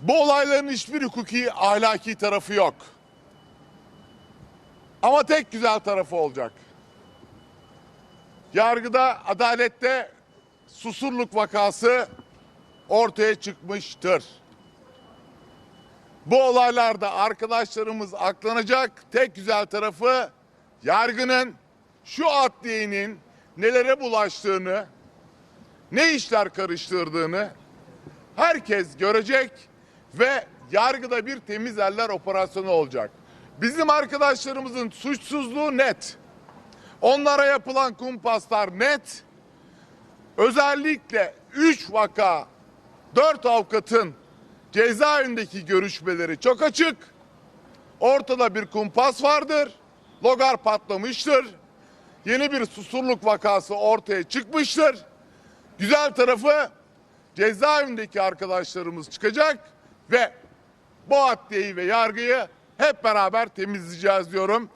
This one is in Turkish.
Bu olayların hiçbir hukuki ahlaki tarafı yok. Ama tek güzel tarafı olacak. Yargıda, adalette susurluk vakası ortaya çıkmıştır. Bu olaylarda arkadaşlarımız aklanacak tek güzel tarafı yargının şu adliyenin nelere bulaştığını, ne işler karıştırdığını herkes görecek ve yargıda bir temiz eller operasyonu olacak. Bizim arkadaşlarımızın suçsuzluğu net. Onlara yapılan kumpaslar net. Özellikle 3 vaka 4 avukatın cezaevindeki görüşmeleri çok açık. Ortada bir kumpas vardır. Logar patlamıştır. Yeni bir susurluk vakası ortaya çıkmıştır. Güzel tarafı cezaevindeki arkadaşlarımız çıkacak ve bu adliyeyi ve yargıyı hep beraber temizleyeceğiz diyorum.